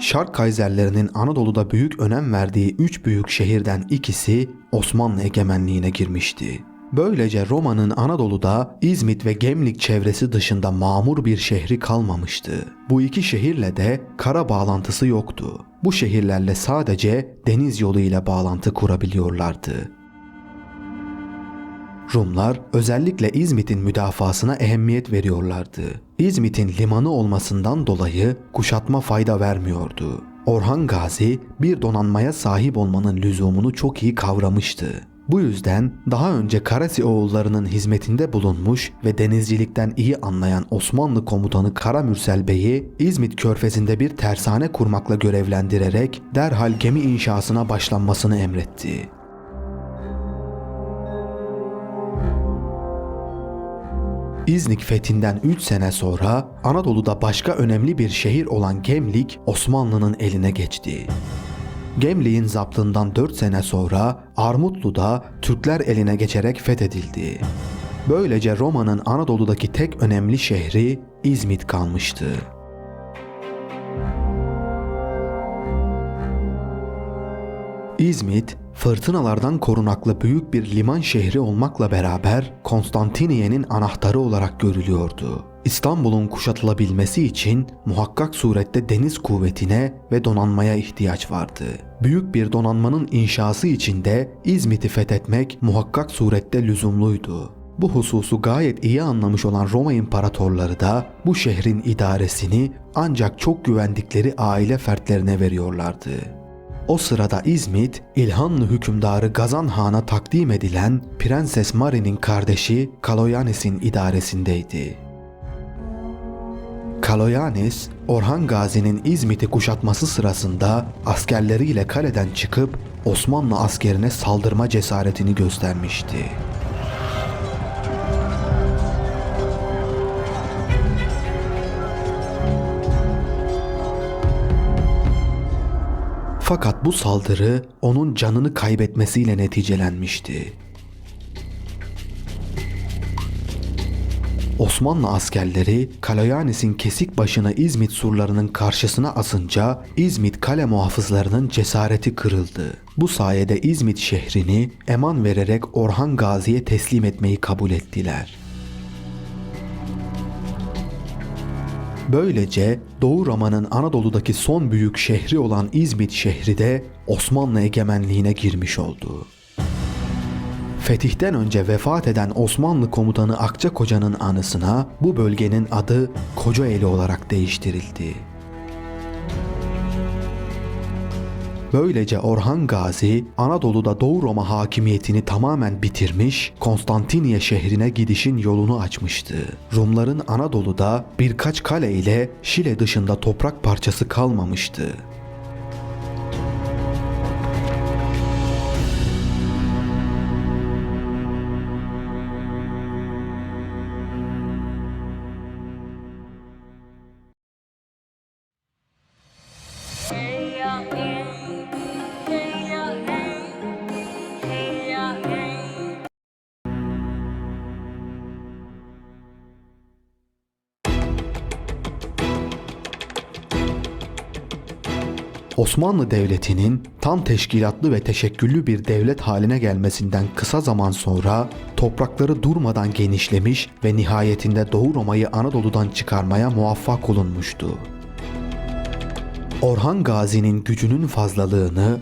Şark Kaiserlerinin Anadolu'da büyük önem verdiği üç büyük şehirden ikisi Osmanlı egemenliğine girmişti. Böylece Roma'nın Anadolu'da İzmit ve Gemlik çevresi dışında mamur bir şehri kalmamıştı. Bu iki şehirle de kara bağlantısı yoktu. Bu şehirlerle sadece deniz yolu ile bağlantı kurabiliyorlardı. Rumlar özellikle İzmit'in müdafasına ehemmiyet veriyorlardı. İzmit'in limanı olmasından dolayı kuşatma fayda vermiyordu. Orhan Gazi bir donanmaya sahip olmanın lüzumunu çok iyi kavramıştı. Bu yüzden daha önce Karasi oğullarının hizmetinde bulunmuş ve denizcilikten iyi anlayan Osmanlı komutanı Kara Mürsel Bey'i İzmit körfezinde bir tersane kurmakla görevlendirerek derhal gemi inşasına başlanmasını emretti. İznik fethinden 3 sene sonra Anadolu'da başka önemli bir şehir olan Gemlik Osmanlı'nın eline geçti. Gemlik'in zaptından 4 sene sonra Armutlu'da Türkler eline geçerek fethedildi. Böylece Roma'nın Anadolu'daki tek önemli şehri İzmit kalmıştı. İzmit, fırtınalardan korunaklı büyük bir liman şehri olmakla beraber Konstantiniye'nin anahtarı olarak görülüyordu. İstanbul'un kuşatılabilmesi için muhakkak surette deniz kuvvetine ve donanmaya ihtiyaç vardı. Büyük bir donanmanın inşası için de İzmit'i fethetmek muhakkak surette lüzumluydu. Bu hususu gayet iyi anlamış olan Roma imparatorları da bu şehrin idaresini ancak çok güvendikleri aile fertlerine veriyorlardı. O sırada İzmit, İlhanlı hükümdarı Gazan Han'a takdim edilen Prenses Mari'nin kardeşi Kaloyanis'in idaresindeydi. Kaloyanis, Orhan Gazi'nin İzmit'i kuşatması sırasında askerleriyle kaleden çıkıp Osmanlı askerine saldırma cesaretini göstermişti. Fakat bu saldırı onun canını kaybetmesiyle neticelenmişti. Osmanlı askerleri Kaloyanis'in kesik başını İzmit surlarının karşısına asınca İzmit kale muhafızlarının cesareti kırıldı. Bu sayede İzmit şehrini eman vererek Orhan Gazi'ye teslim etmeyi kabul ettiler. Böylece Doğu Roma'nın Anadolu'daki son büyük şehri olan İzmit şehri de Osmanlı egemenliğine girmiş oldu. Fetihten önce vefat eden Osmanlı komutanı Akçakoca'nın anısına bu bölgenin adı Kocaeli olarak değiştirildi. Böylece Orhan Gazi Anadolu'da Doğu Roma hakimiyetini tamamen bitirmiş, Konstantiniye şehrine gidişin yolunu açmıştı. Rumların Anadolu'da birkaç kale ile Şile dışında toprak parçası kalmamıştı. Osmanlı Devleti'nin tam teşkilatlı ve teşekküllü bir devlet haline gelmesinden kısa zaman sonra toprakları durmadan genişlemiş ve nihayetinde Doğu Roma'yı Anadolu'dan çıkarmaya muvaffak olunmuştu. Orhan Gazi'nin gücünün fazlalığını